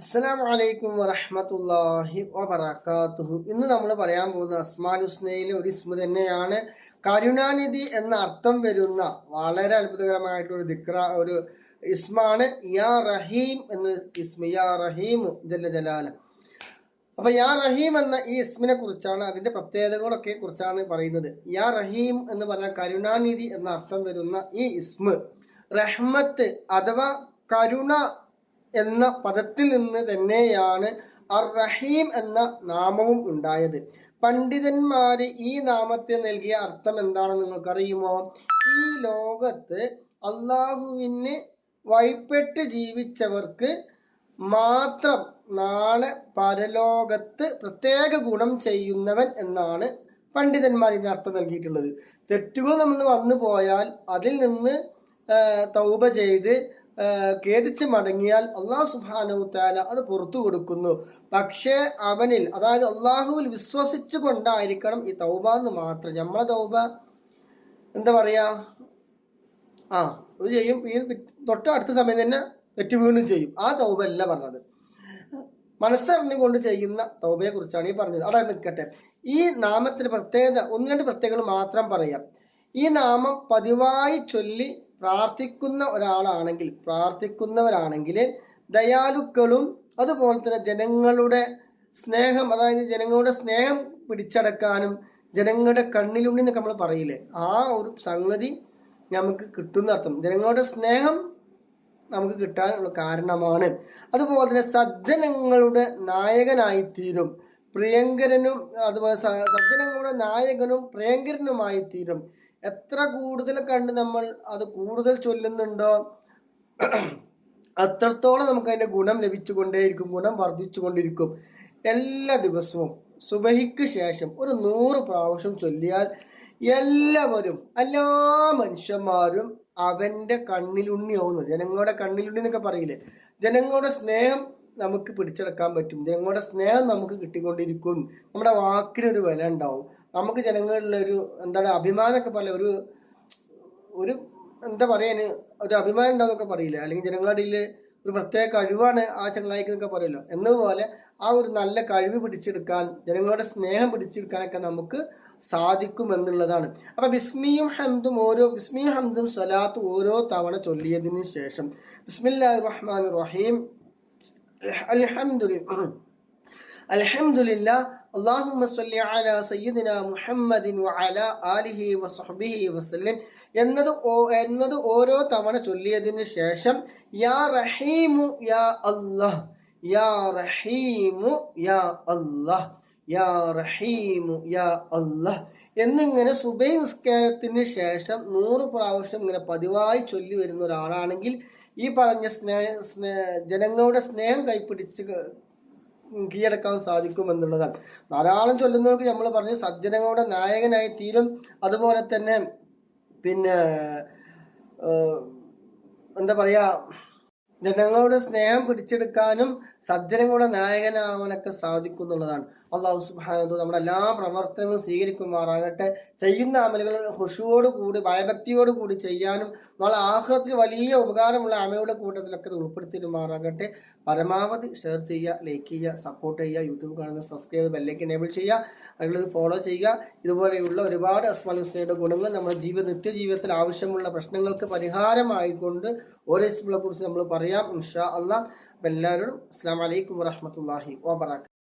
അസ്സലാമു അലൈക്കും വറഹ്മത്തുള്ളാഹി വബറകാതുഹു. ഇന്ന് നമ്മൾ പറയാൻ പോകുന്ന അസ്മാൽ ഹുസ്നയിലെ ഒരു ഇസ്മ തന്നെയാണ്. കരുണാനിധി എന്ന അർത്ഥം വരുന്ന വളരെ അത്ഭുതകരമായിട്ടുള്ള ദിക്ര ഒരു ഇസ്മാണ് യാ റഹീം എന്ന ഇസ്മ യാ റഹീം ജല്ല ജലാല. അപ്പൊ യാ റഹീം എന്ന ഈ ഇസ്മിനെ കുറിച്ചാണ് അതിന്റെ പ്രത്യേകതകളൊക്കെ കുറിച്ചാണ് പറയുന്നത്. യാ റഹീം എന്ന് പറഞ്ഞ കരുണാനിധി എന്ന അർത്ഥം വരുന്ന ഈ ഇസ്മ. റഹ്മത്ത് അഥവാ കരുണ എന്ന പദത്തിൽ നിന്ന് തന്നെയാണ് അർ റഹീം എന്ന നാമവും ഉണ്ടായത്. പണ്ഡിതന്മാര് ഈ നാമത്തെ നൽകിയ അർത്ഥം എന്താണെന്ന് നിങ്ങൾക്കറിയുമോ? ഈ ലോകത്ത് അള്ളാഹുവിന് വഴിപ്പെട്ട് ജീവിച്ചവർക്ക് മാത്രം നാളെ പരലോകത്ത് പ്രത്യേക ഗുണം ചെയ്യുന്നവൻ എന്നാണ് പണ്ഡിതന്മാർ ഇതിന് അർത്ഥം നൽകിയിട്ടുള്ളത്. തെറ്റുകൾ നമ്മൾ വന്നു പോയാൽ അതിൽ നിന്ന് തൗബ ചെയ്ത് ഖേദിച്ച് മടങ്ങിയാൽ അള്ളാഹു സുബാനു താല അത് പുറത്തു കൊടുക്കുന്നു. പക്ഷേ അവനിൽ അതായത് അള്ളാഹുവിൽ വിശ്വസിച്ചു കൊണ്ടായിരിക്കണം ഈ തൗബ എന്ന് മാത്രം. നമ്മളെ തൗബ എന്താ പറയാ? ആ അത് ചെയ്യും. ഈ തൊട്ട് അടുത്ത സമയം തന്നെ തെറ്റ് വീണ്ടും ചെയ്യും. ആ തൗബ അല്ല പറഞ്ഞത്. മനസ്സറിഞ്ഞുകൊണ്ട് ചെയ്യുന്ന തൗബയെ കുറിച്ചാണ് ഈ പറഞ്ഞത്. അവിടെ നിൽക്കട്ടെ. ഈ നാമത്തിന് പ്രത്യേകത ഒന്ന് രണ്ട് പ്രത്യേകതകൾ മാത്രം പറയാം. ഈ നാമം പതിവായി ചൊല്ലി പ്രാർത്ഥിക്കുന്ന ഒരാളാണെങ്കിൽ പ്രാർത്ഥിക്കുന്നവരാണെങ്കിൽ ദയാലുക്കളും അതുപോലെ തന്നെ ജനങ്ങളുടെ സ്നേഹം അതായത് ജനങ്ങളുടെ സ്നേഹം പിടിച്ചടക്കാനും ജനങ്ങളുടെ കണ്ണിലുണ്ടി എന്നൊക്കെ നമ്മൾ പറയില്ലേ? ആ ഒരു സംഗതി നമുക്ക് കിട്ടുന്ന അർത്ഥം. ജനങ്ങളുടെ സ്നേഹം നമുക്ക് കിട്ടാനുള്ള കാരണമാണ്. അതുപോലെ തന്നെ സജ്ജനങ്ങളുടെ നായകനായിത്തീരും പ്രിയങ്കരനും അതുപോലെ സജ്ജനങ്ങളുടെ നായകനും പ്രിയങ്കരനുമായി തീരും എത്ര കൂടുതൽ കണ്ട് നമ്മൾ അത് കൂടുതൽ ചൊല്ലുന്നുണ്ടോ? അത്രത്തോളം നമുക്ക് അതിന്റെ ഗുണം ലഭിച്ചുകൊണ്ടേയിരിക്കും ഗുണം വർദ്ധിച്ചു കൊണ്ടിരിക്കും എല്ലാ ദിവസവും സുബഹിക്ക് ശേഷം ഒരു നൂറ് പ്രാവശ്യം ചൊല്ലിയാൽ എല്ലാവരും എല്ലാ മനുഷ്യന്മാരും അവന്റെ കണ്ണിലുണ്ണിയാവുന്നു. ജനങ്ങളുടെ കണ്ണിലുണ്ണി എന്നൊക്കെ പറയില്ലേ? ജനങ്ങളുടെ സ്നേഹം നമുക്ക് പിടിച്ചെടുക്കാൻ പറ്റും. ജനങ്ങളുടെ സ്നേഹം നമുക്ക് കിട്ടിക്കൊണ്ടിരിക്കും. നമ്മുടെ വാക്കിനൊരു വില ഉണ്ടാവും. നമുക്ക് ജനങ്ങളിലൊരു എന്താണ് അഭിമാനമൊക്കെ പറയുക ഒരു ഒരു എന്താ പറയാന് ഒരു അഭിമാനം ഉണ്ടാവുന്നൊക്കെ പറയില്ല? അല്ലെങ്കിൽ ജനങ്ങളുടെ ഒരു പ്രത്യേക കഴിവാണ് ആ ചങ്ങായിക്ക് എന്നൊക്കെ പറയുമല്ലോ എന്നതുപോലെ ആ ഒരു നല്ല കഴിവ് പിടിച്ചെടുക്കാൻ ജനങ്ങളുടെ സ്നേഹം പിടിച്ചെടുക്കാനൊക്കെ നമുക്ക് സാധിക്കും എന്നുള്ളതാണ്. അപ്പൊ ബിസ്മിയും ഹംദും ഓരോ ബിസ്മിയും ഹംദും സലാത്തും ഓരോ തവണ ചൊല്ലിയതിനു ശേഷം. ബിസ്മില്ലാ റഹ്മാൻ റഹീം. അൽഹംദുലില്ലാ അലഹമുല്ല അള്ളാഹുമ്മ സല്ലി അല സയ്യിദിന മുഹമ്മദിൻ വഅല ആലിഹി വസഹബിഹി വസല്ലിം. എന്നത് എന്നത് ഓരോ തവണ ചൊല്ലിയതിനു ശേഷം യാ റഹീമു യാ അല്ലാഹ് യാ റഹീമു യാ അല്ലാഹ് യാ റഹീമു യാ അല്ലാഹ് എന്നിങ്ങനെ സുബൈ നിസ്കാരത്തിന് ശേഷം നൂറ് പ്രാവശ്യം ഇങ്ങനെ പതിവായി ചൊല്ലി വരുന്ന ഒരാളാണെങ്കിൽ ഈ പറഞ്ഞ സ്നേഹ ജനങ്ങളുടെ സ്നേഹം കൈപ്പിടിച്ച് കീഴടക്കാൻ സാധിക്കും എന്നുള്ളതാണ് ധാരാളം ചൊല്ലുന്നവർക്ക് നമ്മൾ പറഞ്ഞു സജ്ജനങ്ങളുടെ നായകനായി തീരും. അതുപോലെ തന്നെ പിന്നെ എന്താ പറയാ ജനങ്ങളുടെ സ്നേഹം പിടിച്ചെടുക്കാനും സജ്ജനങ്ങളുടെ നായകനാവാനൊക്കെ സാധിക്കും എന്നുള്ളതാണ് അള്ളാഹു സുബാനു നമ്മുടെ എല്ലാ പ്രവർത്തനങ്ങളും സ്വീകരിക്കുമാറാകട്ടെ. ചെയ്യുന്ന അമലുകൾ ഹുഷുവോട് കൂടി ഭയഭക്തിയോട് കൂടി ചെയ്യാനും നാളെ ആഹ്ലത്തിൽ വലിയ ഉപകാരമുള്ള അമയുടെ കൂട്ടത്തിലൊക്കെ ഉൾപ്പെടുത്തിയിരുമാറാകട്ടെ പരമാവധി ഷെയർ ചെയ്യുക ലൈക്ക് ചെയ്യുക സപ്പോർട്ട് ചെയ്യുക യൂട്യൂബ് കാണുന്ന സബ്സ്ക്രൈബ് ബെല്ലേക്ക് എനേബിൾ ചെയ്യുക അതുള്ളത് ഫോളോ ചെയ്യുക. ഇതുപോലെയുള്ള ഒരുപാട് അസ്മാൽ ഹുസ്നയുടെ ഗുണങ്ങൾ നമ്മുടെ ജീവിത നിത്യജീവിതത്തിൽ ആവശ്യമുള്ള പ്രശ്നങ്ങൾക്ക് പരിഹാരമായിക്കൊണ്ട് ഓരോ കുറിച്ച് നമ്മൾ പറയാം ഇൻഷാ അള്ളാഹ് എല്ലാവരും അസ്സാം വലൈക്കും വാഹമത്തല്ലാഹി വാബർക്കാത്തു